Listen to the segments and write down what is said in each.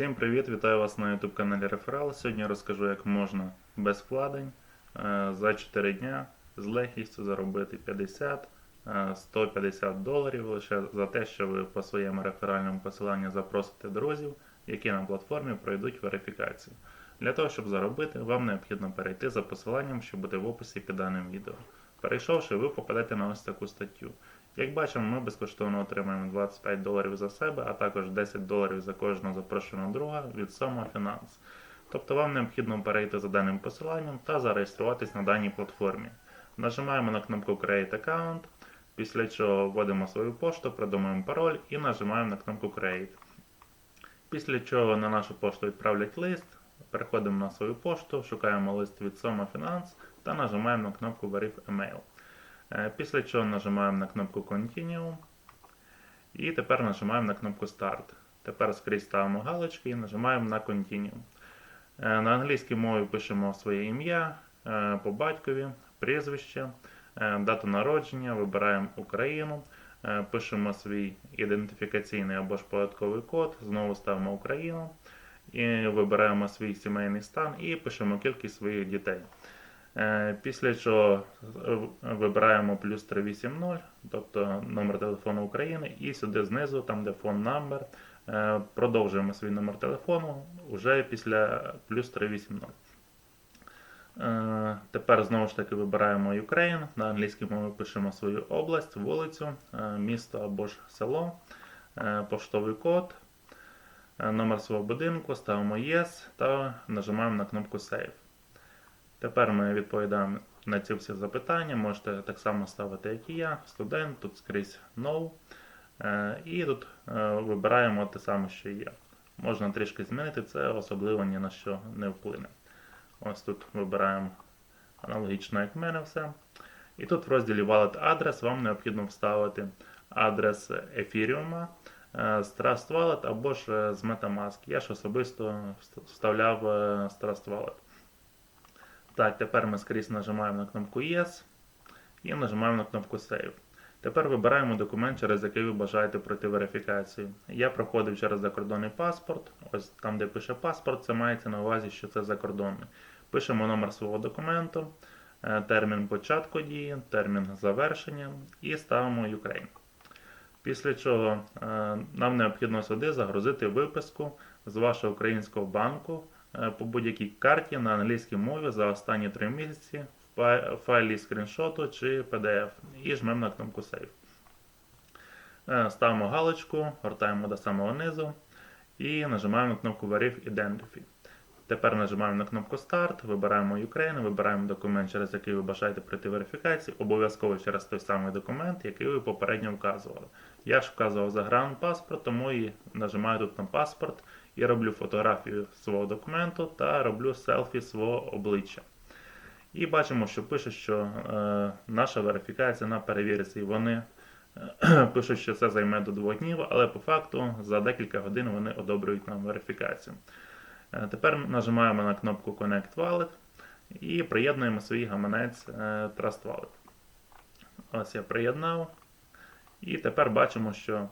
Всім привіт! Вітаю вас на YouTube каналі Реферал. Сьогодні розкажу, як можна без вкладень е, за 4 дня з легкістю заробити 50 е, 150 доларів лише за те, що ви по своєму реферальному посиланню запросите друзів, які на платформі пройдуть верифікацію. Для того, щоб заробити, вам необхідно перейти за посиланням, що буде в описі під даним відео. Перейшовши, ви попадете на ось таку статтю. Як бачимо, ми безкоштовно отримаємо 25 доларів за себе, а також 10 доларів за кожного запрошеного друга від Soma Finance. Тобто вам необхідно перейти за даним посиланням та зареєструватись на даній платформі. Нажимаємо на кнопку Create Account, після чого вводимо свою пошту, придумуємо пароль і нажимаємо на кнопку Create. Після чого на нашу пошту відправлять лист, переходимо на свою пошту, шукаємо лист від Soma Finance та нажимаємо на кнопку Verify Email. Е, Після чого нажимаємо на кнопку Continue. І тепер нажимаємо на кнопку Start. Тепер скрізь ставимо галочки і нажимаємо на Continue. Е, На англійській мові пишемо своє ім'я е, по батькові, прізвище, дату народження, вибираємо Україну, пишемо свій ідентифікаційний або ж податковий код, знову ставимо Україну, і вибираємо свій сімейний стан і пишемо кількість своїх дітей. Е, Після чого е, вибираємо плюс 380, тобто номер телефону України, і сюди знизу, там де фон number, е, продовжуємо свій номер телефону вже після плюс 380. Е, Тепер знову ж таки вибираємо Ukraine, на англійській мові пишемо свою область, вулицю, місто або ж село, поштовий код, номер свого будинку, ставимо Yes та нажимаємо на кнопку Save. Тепер ми відповідаємо на ці всі запитання. Можете так само ставити, як і я, студент, тут скрізь No. Е, І тут е, вибираємо те саме, що я. Можна трішки змінити, це особливо ні на що не вплине. Ось тут вибираємо аналогічно, як в мене все. І тут в розділі Wallet адрес вам необхідно вставити адрес Ethereum е, з Trust Wallet або ж е, з Metamask. Я ж особисто вставляв е, з Trust Wallet. Так, тепер ми скрізь нажимаємо на кнопку Yes і нажимаємо на кнопку Save. Тепер вибираємо документ, через який ви бажаєте пройти верифікацію. Я проходив через закордонний паспорт. Ось там, де пише паспорт, це мається на увазі, що це закордонний. Пишемо номер свого документу, е, термін початку дії, термін завершення і ставимо Ukraine. Після чого е, нам необхідно сюди загрузити виписку з вашого українського банку по будь-якій карті на англійській мові за останні 3 місяці в файлі скріншоту чи PDF і жмемо на кнопку Save. Е, Ставимо галочку, гортаємо до самого низу і нажимаємо на кнопку Verify Identity. Тепер нажимаємо на кнопку Start, вибираємо Ukraine, вибираємо документ, через який ви бажаєте пройти верифікацію, обов'язково через той самий документ, який ви попередньо вказували. Я ж вказував загранпаспорт, тому і нажимаю тут на паспорт і роблю фотографію свого документу та роблю селфі свого обличчя. І бачимо, що пише, що е, наша верифікація на перевірці. Вони е, пишуть, що це займе до двох днів, але по факту за декілька годин вони одобрюють нам верифікацію. Е, Тепер нажимаємо на кнопку Connect Wallet і приєднуємо свій гаманець е, Trust Wallet. Ось я приєднав. І тепер бачимо, що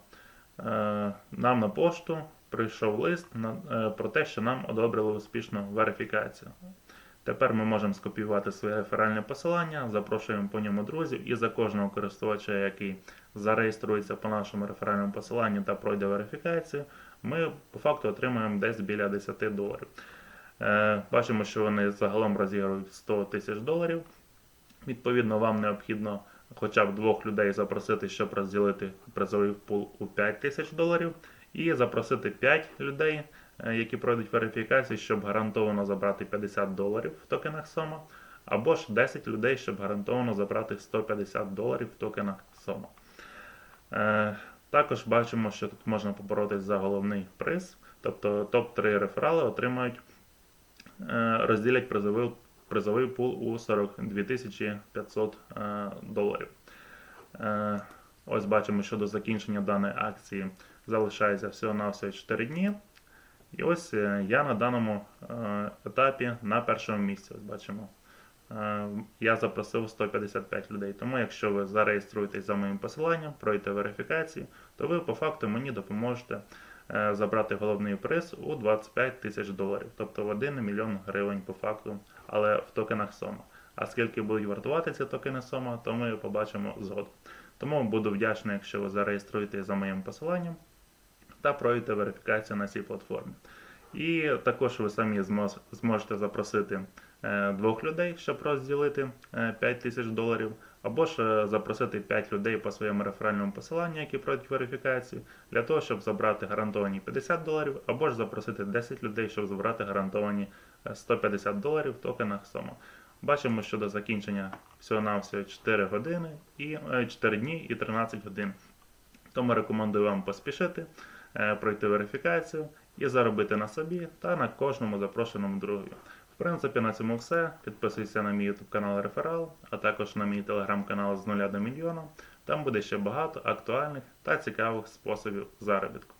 е, нам на пошту прийшов лист е, про те, що нам одобрили успішну верифікацію. Тепер ми можемо скопіювати своє реферальне посилання, запрошуємо по ньому друзів, і за кожного користувача, який зареєструється по нашому реферальному посиланню та пройде верифікацію, ми по факту отримаємо десь біля 10 доларів. Е, бачимо, що вони загалом розігрують 100 тисяч доларів. Відповідно, вам необхідно хоча б двох людей запросити, щоб розділити призовий пул у 5 тисяч доларів, і запросити 5 людей, е, які пройдуть верифікацію, щоб гарантовано забрати 50 доларів в токенах Soma, або ж 10 людей, щоб гарантовано забрати 150 доларів в токенах Soma. Е, Також бачимо, що тут можна поборотись за головний приз, тобто топ-3 реферали отримають, е, розділять призовий, призовий пул у 42 500 е, доларів. Ось бачимо, що до закінчення даної акції залишається всього-навсього 4 дні. І ось е, я на даному е, етапі на першому місці. Ось бачимо. Е, Я запросив 155 людей. Тому, якщо ви зареєструєтесь за моїм посиланням, пройдете верифікацію, то ви по факту мені допоможете забрати головний приз у 25 тисяч доларів, тобто в 1 мільйон гривень по факту, але в токенах Сома. А скільки будуть вартувати ці токени Сома, то ми побачимо згодом. Тому буду вдячний, якщо ви зареєструєтесь за моїм посиланням та пройдете верифікацію на цій платформі. І також ви самі зможете запросити е, двох людей, щоб розділити е, 5 тисяч доларів, або ж е, запросити 5 людей по своєму реферальному посиланню, які пройдуть верифікацію, для того, щоб забрати гарантовані 50 доларів, або ж запросити 10 людей, щоб забрати гарантовані е, 150 доларів в токенах Сома. Бачимо, що до закінчення всього-навсього 4 години і е, 4 дні і 13 годин. Тому рекомендую вам поспішити, е, пройти верифікацію і заробити на собі та на кожному запрошеному другові. В принципі, на цьому все. Підписуйся на мій YouTube канал Реферал, а також на мій телеграм-канал з нуля до мільйона. Там буде ще багато актуальних та цікавих способів заробітку.